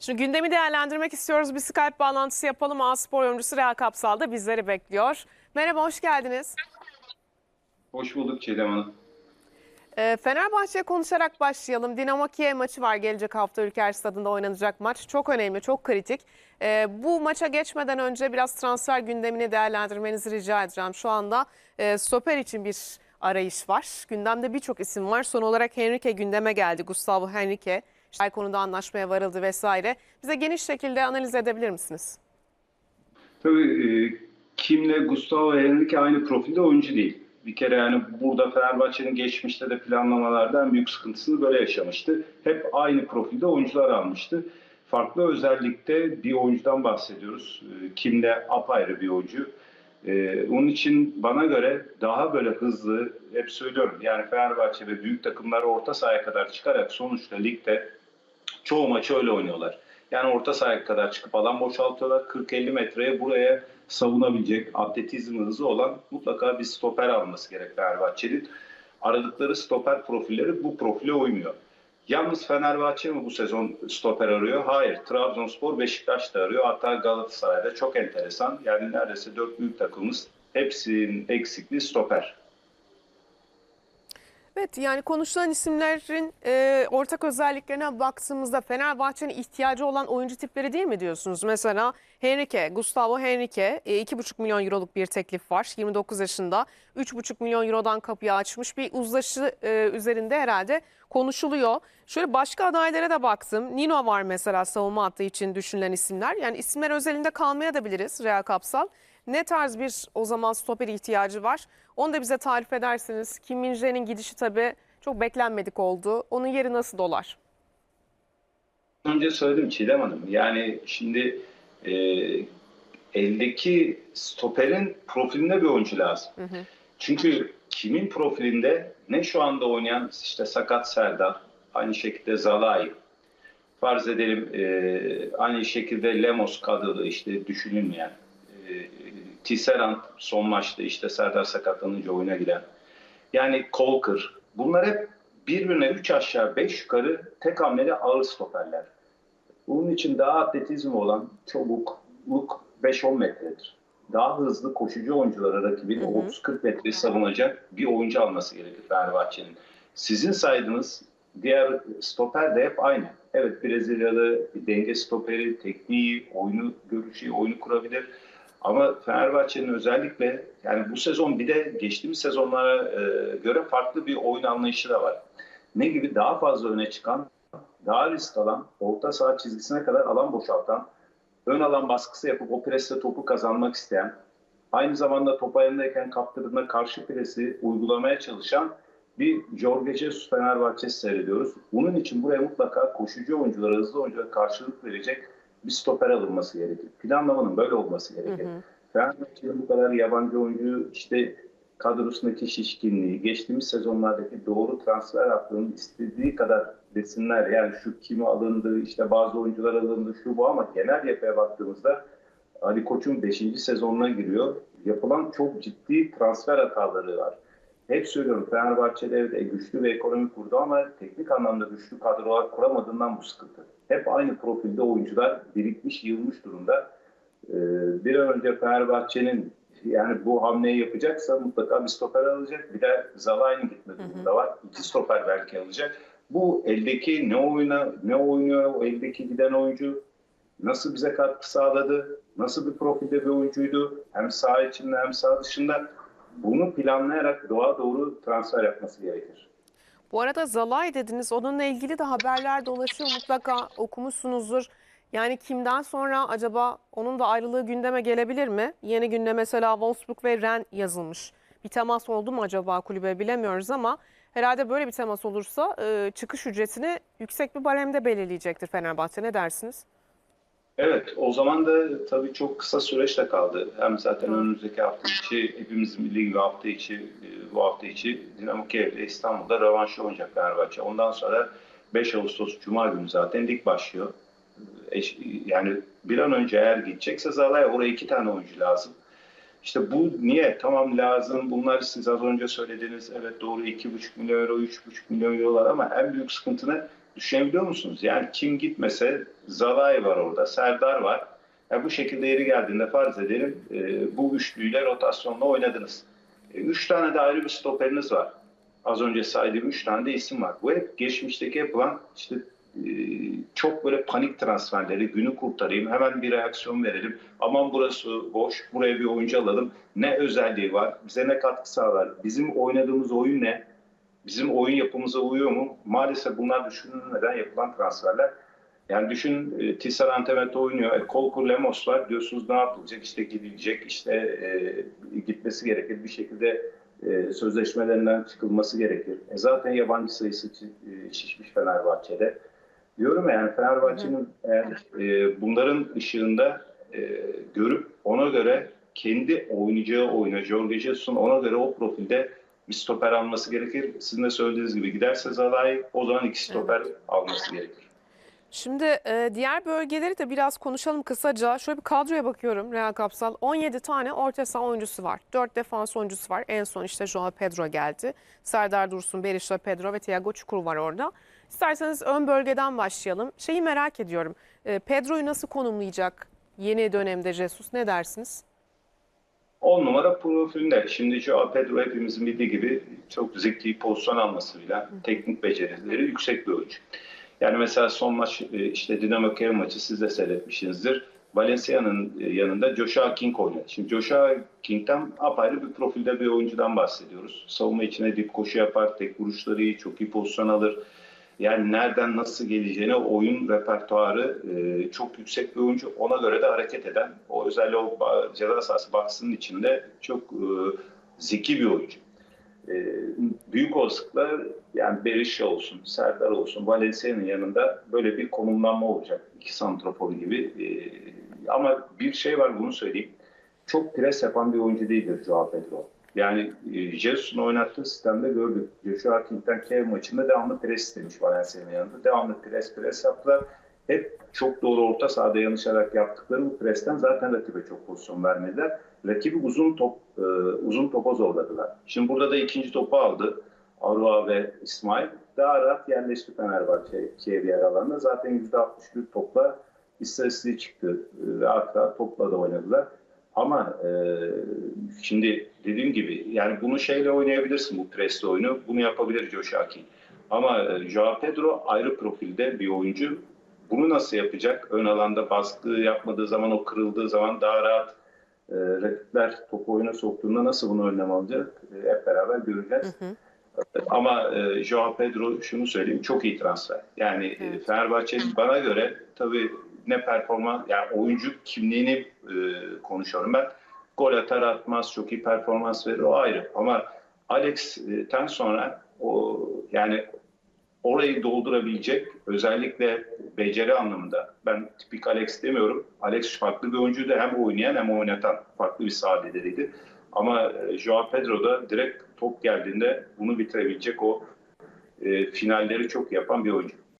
Şimdi gündemi değerlendirmek istiyoruz. Bir Skype bağlantısı yapalım. A Spor yorumcusu Reha Kapsal da bizleri bekliyor. Merhaba, hoş geldiniz. Hoş bulduk Çiğdem Hanım. Ee, Fenerbahçe'ye konuşarak başlayalım. Dinamo Kiev maçı var gelecek hafta Ülker Stadı'nda oynanacak maç. Çok önemli, çok kritik. Ee, bu maça geçmeden önce biraz transfer gündemini değerlendirmenizi rica edeceğim. Şu anda e, stoper için bir arayış var. Gündemde birçok isim var. Son olarak Henrique gündeme geldi. Gustavo Henrique. İşte konuda anlaşmaya varıldı vesaire. Bize geniş şekilde analiz edebilir misiniz? Tabii e, Kim'le Gustavo Henrique aynı profilde oyuncu değil. Bir kere yani burada Fenerbahçe'nin geçmişte de planlamalarda en büyük sıkıntısını böyle yaşamıştı. Hep aynı profilde oyuncular almıştı. Farklı özellikte bir oyuncudan bahsediyoruz. E, Kim'le apayrı bir oyuncu. E, onun için bana göre daha böyle hızlı, hep söylüyorum yani Fenerbahçe ve büyük takımlar orta sahaya kadar çıkarak sonuçta ligde çoğu maçı öyle oynuyorlar. Yani orta sahaya kadar çıkıp alan boşaltıyorlar. 40-50 metreye buraya savunabilecek atletizm hızı olan mutlaka bir stoper alması gerek Fenerbahçe'nin. Aradıkları stoper profilleri bu profile uymuyor. Yalnız Fenerbahçe mi bu sezon stoper arıyor? Hayır. Trabzonspor, Beşiktaş da arıyor. Hatta Galatasaray'da çok enteresan. Yani neredeyse dört büyük takımımız hepsinin eksikliği stoper. Evet yani konuşulan isimlerin e, ortak özelliklerine baktığımızda Fenerbahçe'nin ihtiyacı olan oyuncu tipleri değil mi diyorsunuz? Mesela Henrique, Gustavo Henrique e, 2,5 milyon euroluk bir teklif var. 29 yaşında 3,5 milyon eurodan kapıyı açmış bir uzlaşı e, üzerinde herhalde konuşuluyor. Şöyle başka adaylara da baktım. Nino var mesela savunma hattı için düşünülen isimler. Yani isimler özelinde kalmaya da biliriz Real Kapsal. Ne tarz bir o zaman stoper ihtiyacı var? Onu da bize tarif ederseniz. Kim Min-jae'nin gidişi tabii çok beklenmedik oldu. Onun yeri nasıl dolar? Önce söyledim Çiğdem Hanım. Yani şimdi e, eldeki stoperin profilinde bir oyuncu lazım. Çünkü kimin profilinde ne şu anda oynayan işte sakat Serdar, aynı şekilde Zalai, farz edelim e, aynı şekilde Lemos kadroda işte düşünülmeyen, e, Tisserand son maçta işte Serdar sakatlanınca oyuna giren, yani Kolkır bunlar hep birbirine 3 aşağı 5 yukarı tek hamleli ağır stoperler. Bunun için daha atletizmi olan çobukluk 5-10 metredir. Daha hızlı koşucu oyunculara rakibin 30-40 metreyi savunacak bir oyuncu alması gerekir Fenerbahçe'nin. Sizin saydığınız diğer stoper de hep aynı. Evet Brezilyalı bir denge stoperi, tekniği, oyunu görüşü, oyunu kurabilir. Ama Fenerbahçe'nin özellikle yani bu sezon bir de geçtiğimiz sezonlara e, göre farklı bir oyun anlayışı da var. Ne gibi daha fazla öne çıkan, daha risk alan, orta saha çizgisine kadar alan boşaltan, ön alan baskısı yapıp o presle topu kazanmak isteyen, aynı zamanda top ayağındayken kaptırdığında karşı presi uygulamaya çalışan bir Jorge Jesus Fenerbahçesi seyrediyoruz. Bunun için buraya mutlaka koşucu oyunculara, hızlı oyunculara karşılık verecek bir stoper alınması gerekir. Planlamanın böyle olması gerekir. Fenerbahçe'nin bu kadar yabancı oyuncu işte kadrosundaki şişkinliği, geçtiğimiz sezonlardaki doğru transfer hattının istediği kadar desinler. Yani şu kimi alındı, işte bazı oyuncular alındı, şu bu ama genel yapıya baktığımızda Ali Koç'un 5. sezonuna giriyor. Yapılan çok ciddi transfer hataları var. Hep söylüyorum Fenerbahçe'de evet güçlü bir ekonomi kurdu ama teknik anlamda güçlü kadrolar kuramadığından bu sıkıntı. Hep aynı profilde oyuncular birikmiş, yığılmış durumda. Ee, bir an önce Fenerbahçe'nin yani bu hamleyi yapacaksa mutlaka bir stoper alacak. Bir de Zalai'nin gitme durumunda var. İki stoper belki alacak. Bu eldeki ne oyuna ne oynuyor o eldeki giden oyuncu nasıl bize katkı sağladı? Nasıl bir profilde bir oyuncuydu? Hem sağ içinde hem sağ dışında bunu planlayarak doğa doğru transfer yapması gerekir. Bu arada Zalay dediniz. Onunla ilgili de haberler dolaşıyor. Mutlaka okumuşsunuzdur. Yani kimden sonra acaba onun da ayrılığı gündeme gelebilir mi? Yeni günde mesela Wolfsburg ve Ren yazılmış. Bir temas oldu mu acaba kulübe bilemiyoruz ama herhalde böyle bir temas olursa e, çıkış ücretini yüksek bir baremde belirleyecektir Fenerbahçe. Ne dersiniz? Evet, o zaman da tabii çok kısa süreçte kaldı. Hem zaten önümüzdeki hafta içi hepimizin bildiği gibi hafta içi e, bu hafta içi Dinamo Kiev'le İstanbul'da rövanşı oynayacak Fenerbahçe. Ondan sonra 5 Ağustos Cuma günü zaten lig başlıyor. Eş- Yani bir an önce eğer gidecekse Zalai oraya iki tane oyuncu lazım. İşte bu niye? Tamam lazım. Bunlar siz az önce söylediğiniz evet doğru 2,5 milyon euro, 3,5 milyon eurolar ama en büyük sıkıntı ne? Düşünebiliyor musunuz? Yani kim gitmese Zalai var orada, Serdar var. Ya bu şekilde yeri geldiğinde farz edelim e, bu üçlüyle rotasyonla oynadınız. E, üç tane de ayrı bir stoperiniz var. Az önce saydığım üç tane de isim var. Bu hep geçmişteki yapılan işte e, çok böyle panik transferleri, günü kurtarayım, hemen bir reaksiyon verelim. Aman burası boş, buraya bir oyuncu alalım. Ne özelliği var, bize ne katkı sağlar, bizim oynadığımız oyun ne, bizim oyun yapımıza uyuyor mu? Maalesef bunlar düşünülmeden yapılan transferler. Yani düşün e, Tisser Antemet oynuyor. E, Kolkur Lemos var. Diyorsunuz ne yapılacak? İşte gidilecek. işte e, gitmesi gerekir. Bir şekilde e, sözleşmelerinden çıkılması gerekir. E, zaten yabancı sayısı e, şişmiş Fenerbahçe'de. Diyorum ya, yani Fenerbahçe'nin eğer e, bunların ışığında e, görüp ona göre kendi oynayacağı oyuna Jorge Jesus'un ona göre o profilde bir stoper alması gerekir. Sizin de söylediğiniz gibi giderse Zalai o zaman iki stoper alması gerekir. Şimdi e, diğer bölgeleri de biraz konuşalım kısaca. Şöyle bir kadroya bakıyorum Real Kapsal. 17 tane orta saha oyuncusu var. 4 defans oyuncusu var. En son işte Joao Pedro geldi. Serdar Dursun, Berisha Pedro ve Thiago Çukur var orada. İsterseniz ön bölgeden başlayalım. Şeyi merak ediyorum. E, Pedro'yu nasıl konumlayacak yeni dönemde Jesus? Ne dersiniz? 10 numara profilinde. Şimdi Joao Pedro hepimizin bildiği gibi çok zeki pozisyon almasıyla teknik becerileri yüksek bir oyuncu. Yani mesela son maç e, işte Dinamo Kiev maçı siz de seyretmişsinizdir. Valencia'nın e, yanında Joshua King oynadı. Şimdi Joshua King'den apayrı bir profilde bir oyuncudan bahsediyoruz. Savunma içine dip koşu yapar, tek vuruşları iyi, çok iyi pozisyon alır. Yani nereden nasıl geleceğine oyun repertuarı e, çok yüksek bir oyuncu. Ona göre de hareket eden, o özellikle o ceza sahası baksının içinde çok e, zeki bir oyuncu. E, büyük olasılıkla yani Berisha olsun, Serdar olsun, Valencia'nın yanında böyle bir konumlanma olacak. İki santrafor gibi. E, ama bir şey var bunu söyleyeyim. Çok pres yapan bir oyuncu değildir Joao Pedro. Yani e, Jesus'un oynattığı sistemde gördük. Joshua King'den Kiev maçında devamlı pres istemiş Valencia'nın yanında. Devamlı pres pres yaptılar. Hep çok doğru orta sahada yanlışarak yaptıkları bu presten zaten rakibe çok pozisyon vermediler. Rakibi uzun top e, uzun topa zorladılar. Şimdi burada da ikinci topu aldı. Arua ve İsmail daha rahat yerleşti Fenerbahçe Kiev yer alanına. Zaten %61 topla istatistiği çıktı. E, Rahat rahat topla da oynadılar. Ama e, şimdi dediğim gibi yani bunu şeyle oynayabilirsin bu presli oyunu. Bunu yapabilir Joshua King. Ama e, Joao Pedro ayrı profilde bir oyuncu. Bunu nasıl yapacak? Ön alanda baskı yapmadığı zaman, o kırıldığı zaman daha rahat e, rakipler topu oyuna soktuğunda nasıl bunu önlem alacak? E, hep beraber göreceğiz. Ama e, Joao Pedro şunu söyleyeyim çok iyi transfer. Yani e. Fenerbahçe bana göre tabii ne performans yani oyuncu kimliğini e, konuşuyorum ben. Gol atar atmaz çok iyi performans verir o ayrı. Ama Alex'ten sonra o yani orayı doldurabilecek özellikle beceri anlamında ben tipik Alex demiyorum. Alex farklı bir oyuncuydu hem oynayan hem oynatan farklı bir saha lideriydi. Ama e, Joao Pedro da direkt top geldiğinde bunu bitirebilecek o e, finalleri çok yapan bir oyuncu.